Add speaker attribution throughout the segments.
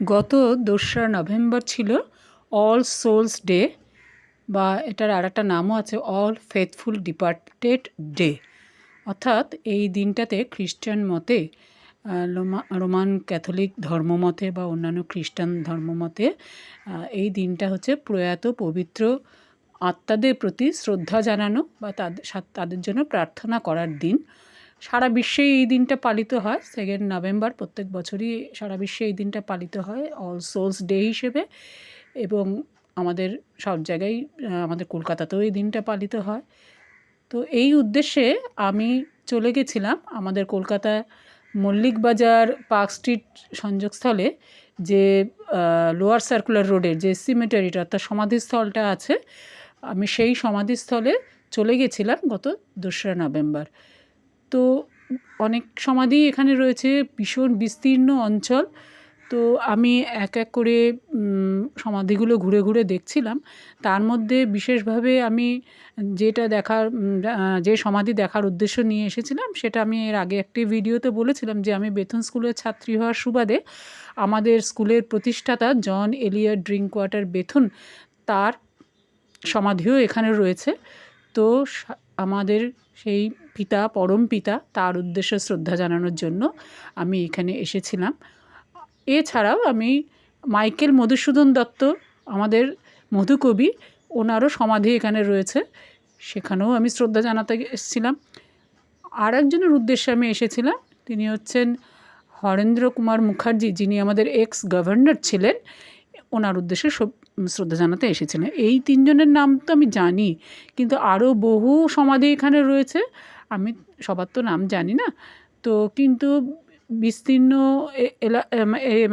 Speaker 1: গত দোসরা নভেম্বর ছিল অল সোলস ডে বা এটার আর একটা নামও আছে, অল ফেথফুল ডিপার্টেড ডে। অর্থাৎ এই দিনটাতে খ্রিস্টান মতে রোমান ক্যাথলিক ধর্মমতে বা অন্যান্য খ্রিস্টান ধর্মমতে এই দিনটা হচ্ছে প্রয়াত পবিত্র আত্মাদের প্রতি শ্রদ্ধা জানানো বা তাদের তাদের জন্য প্রার্থনা করার দিন। সারা বিশ্বে এই দিনটা পালিত হয়। সেকেন্ড নভেম্বর প্রত্যেক বছরই সারা বিশ্বে এই দিনটা পালিত হয় অল সোলস ডে হিসেবে। এবং আমাদের সব জায়গায় আমাদের কলকাতাতেও এই দিনটা পালিত হয়। তো এই উদ্দেশ্যে আমি চলে গেছিলাম আমাদের কলকাতা মল্লিক বাজার পার্ক স্ট্রিট সংযোগস্থলে যে লোয়ার সার্কুলার রোডের যে সিমেটারিটা অর্থাৎ সমাধিস্থলটা আছে, আমি সেই সমাধিস্থলে চলে গেছিলাম গত দোসরা নভেম্বর তো অনেক সমাধি এখানে রয়েছে, ভীষণ বিস্তীর্ণ অঞ্চল। তো আমি এক এক করে সমাধিগুলো ঘুরে ঘুরে দেখছিলাম। তার মধ্যে বিশেষভাবে আমি যেটা দেখার যে সমাধি দেখার উদ্দেশ্য নিয়ে এসেছিলাম, সেটা আমি এর আগে একটি ভিডিওতে বলেছিলাম যে আমি বেথুন স্কুলের ছাত্রী হওয়ার সুবাদে আমাদের স্কুলের প্রতিষ্ঠাতা John Elliot Drinkwater Bethune তার সমাধিও এখানে রয়েছে। তো আমাদের সেই পিতা, পরম পিতা, তার উদ্দেশ্যে শ্রদ্ধা জানানোর জন্য আমি এখানে এসেছিলাম। এছাড়াও আমি মাইকেল মধুসূদন দত্ত, আমাদের মধুকবি, ওনারও সমাধি এখানে রয়েছে। সেখানেও আমি শ্রদ্ধা জানাতে এসেছিলাম। আর একজনের উদ্দেশ্যে আমি এসেছিলাম, তিনি হচ্ছেন হরেন্দ্র কুমার মুখার্জি, যিনি আমাদের এক্স গভর্নর ছিলেন। ওনার উদ্দেশ্যে শ্রদ্ধা জানাতে এসেছিলেন। এই তিনজনের নাম তো আমি জানি, কিন্তু আরও বহু সমাধি এখানে রয়েছে। আমি সবার তো নাম জানি না। তো কিন্তু বিস্তীর্ণ এলা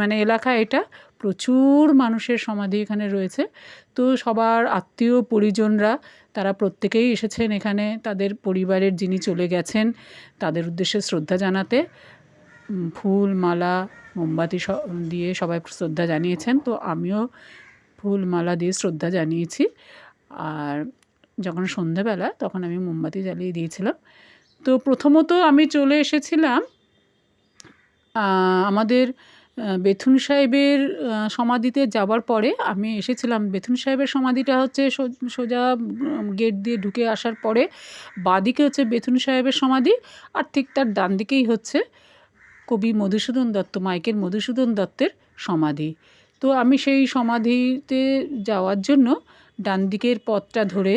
Speaker 1: মানে এলাকা এটা, প্রচুর মানুষের সমাধি এখানে রয়েছে। তো সবার আত্মীয় পরিজনরা, তারা প্রত্যেকেই এসেছেন এখানে, তাদের পরিবারের যিনি চলে গেছেন, তাদের উদ্দেশ্যে শ্রদ্ধা জানাতে। ফুল, মালা, মোমবাতি দিয়ে সবাই শ্রদ্ধা জানিয়েছেন। তো আমিও ফুল, মালা দিয়ে শ্রদ্ধা জানিয়েছি। আর যখন সন্ধেবেলা, তখন আমি মোমবাতি জ্বালিয়ে দিয়েছিলাম। তো প্রথমত আমি চলে এসেছিলাম আমাদের বেথুন সাহেবের সমাধিতে যাবার পরে আমি এসেছিলাম। বেথুন সাহেবের সমাধিটা হচ্ছে সোজা গেট দিয়ে ঢুকে আসার পরে বাঁদিকে হচ্ছে বেথুন সাহেবের সমাধি আর ঠিক তার ডান দিকেই হচ্ছে কবি মধুসূদন দত্ত, মাইকেল মধুসূদন দত্তের সমাধি। তো আমি সেই সমাধিতে যাওয়ার জন্য ডান দিকের পথটা ধরে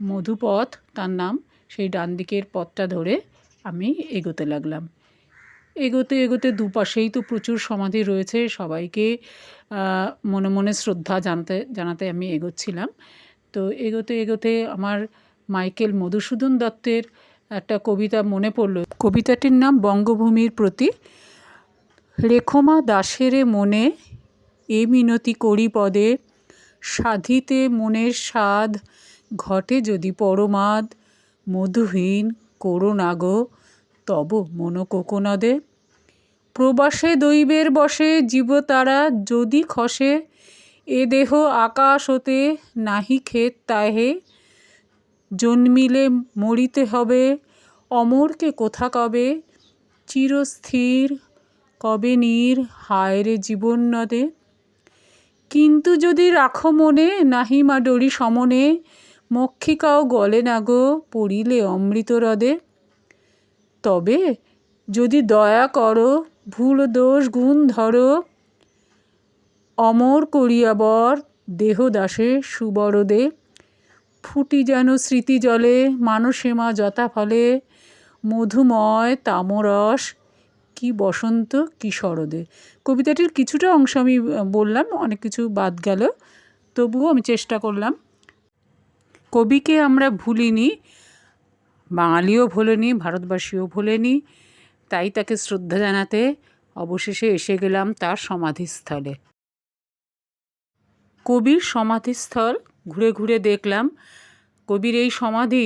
Speaker 1: মধুপথ, তার নাম সেই ডান দিকের পথটা ধরে আমি এগোতে লাগলাম। এগোতে এগোতে দুপাশেই তো প্রচুর সমাধি রয়েছে। সবাইকে মনে মনে শ্রদ্ধা জানতে, জানাতে আমি এগোচ্ছিলাম। তো এগোতে এগোতে আমার মাইকেল মধুসূদন দত্তের একটা কবিতা মনে পড়ল। কবিতাটির নাম বঙ্গভূমির প্রতি। রেখমা দাসেরে মনে এ মিনতি করি পদে, সাধিতে মনের স্বাদ, ঘটে যদি পরমাদ মধুহীন করোনাগো তব মনোকোকনদে। প্রবাসে দৈবের বসে, জীবতারা যদি খসে, এ দেহ আকাশ হতে নাহি ক্ষেত তাহে। জন্মিলে মরিতে হবে, অমরকে কোথা কবে? চিরস্থির, কবে নীর, হায় রে জীবন নদে কিন্তু যদি রাখো মনে, নাহি মা ডরি সমনে মক্ষিকাও গলে না গো পড়িলে অমৃত হ্রদে তবে যদি দয়া করো, ভুল দোষ গুণ ধরো, অমর করিয়া বর দেহদাসে সুবরদে। ফুটি যেন স্মৃতি জলে মানসেমা যথা ফলে মধুময় তামরস, কি বসন্ত, কি শরদে। কবিতাটির কিছুটা অংশ আমি বললাম, অনেক কিছু বাদ গেল, তবুও আমি চেষ্টা করলাম। কবিকে আমরা ভুলিনি, বাঙালিও ভোলেনি, ভারতবাসীও ভোলেনি, তাই তাকে শ্রদ্ধা জানাতে অবশেষে এসে গেলাম তার সমাধিস্থলে। কবির সমাধিস্থল ঘুরে ঘুরে দেখলাম। কবির এই সমাধি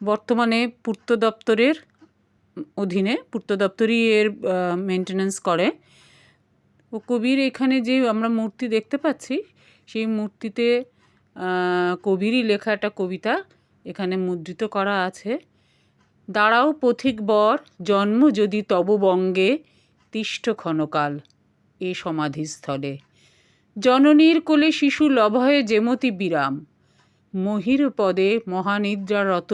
Speaker 1: বর্তমানে পূর্ত দপ্তরের অধীনে, পূর্ত দপ্তরই এর মেনটেন্যান্স করে। ও কবির এখানে যে আমরা মূর্তি দেখতে পাচ্ছি, সেই মূর্তিতে কবিরই লেখা একটা কবিতা এখানে মুদ্রিত করা আছে। দাঁড়াও পথিক বর, জন্ম যদি তব বঙ্গে তিষ্ঠ ক্ষণকাল এ সমাধিস্থলে। জননীর কোলে শিশু লভয়ে যেমতি বিরাম, মহির পদে মহানিদ্রারত,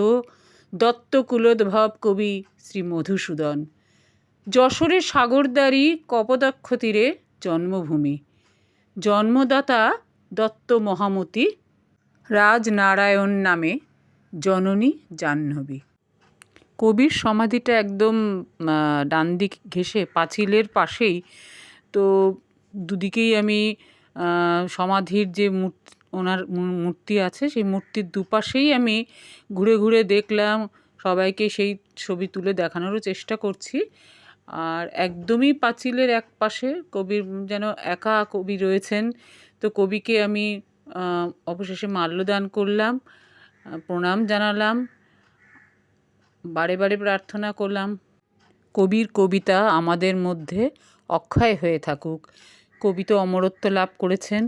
Speaker 1: দত্তকুলোদ্ভব কবি শ্রী মধুসূদন। যশোরের সাগরদারি কপদাক্ষ তীরে জন্মভূমি, জন্মদাতা দত্ত মহামতি রাজনারায়ণ নামে জননী জাহ্নবী। কবির সমাধিটা একদম ডান দিক ঘেঁষে পাঁচিলের পাশেই। তো দুদিকেই আমি সমাধির যে মূর্তি, ওনার মূর্তি আছে, সেই মূর্তির দুপাশেই আমি ঘুরে ঘুরে দেখলাম, সবাইকে সেই ছবি তুলে দেখানোরও চেষ্টা করছি। আর একদমই পাঁচিলের এক পাশে কবির, যেন একা কবি রয়েছেন, তো কবিকে আমি অবশেষে মাল্যদান করলাম প্রণাম জানালাম, বারে বারে প্রার্থনা করলাম, কবির কবিতা আমাদের মধ্যে অক্ষয় হয়ে থাকুক। কবি তো অমরত্ব লাভ করেছেন,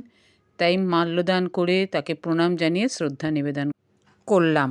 Speaker 1: তাই মাল্যদান করে তাকে প্রণাম জানিয়ে শ্রদ্ধা নিবেদন করলাম।